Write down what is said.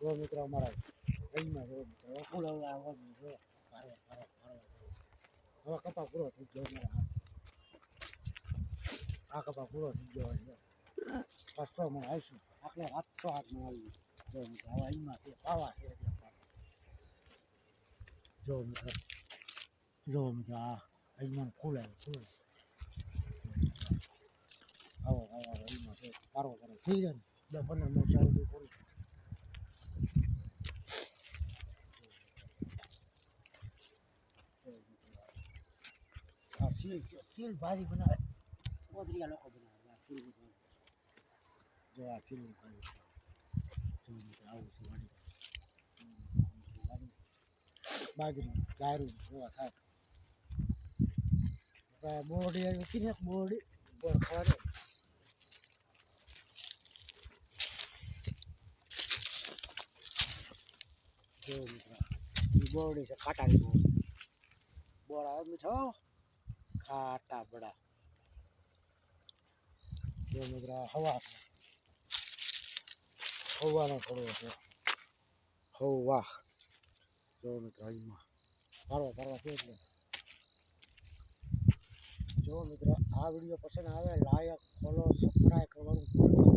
જો મિત્રો અમારા અહીંમાં જો મિત્રો ફૂલ આવો જો. ભારે ભારે પારો હવે કપા પૂરો થઈ ગયો મારા આ કપા પૂરો થઈ ગયો છે પાછો મને આવીશું. આટલે હાથ હાથમાં આવી. જો મિત્રો, હવે અહીંમાં છે, પાવા છે જો મિત્રો જો મિત્રો, આ અહીંમાં ફૂલાય આવે ફૂલ. આવો આવો અહીંમાં છે, પારો કરે. થઈ જાય દસ પંદર મિનિટ તો પૂરું સીલ સીલ ભાજી બનાવે. ગોદરિયા લોકો બનાવે. આ સીલ જો આ સીલ ભાજી જો મિત્રો આવું છે વાડી. બાજરી, ગાયરું જોવા થાય. બોરડી આવી હતી ને બોરડી. બોર ખાવાની જો મિત્રો બોરડી છે કાંટાની બોરડી બોર આવે મીઠો ખાટા બડા. જો મિત્રો હવા હવાનો થોડો છે. હવા. જો મિત્રો અહીંમાં ફરવા ફરવા જો મિત્રો, આ વીડિયો પસંદ આવે, લાયક ફોલો સબસ્ક્રાઈબ કરવાનું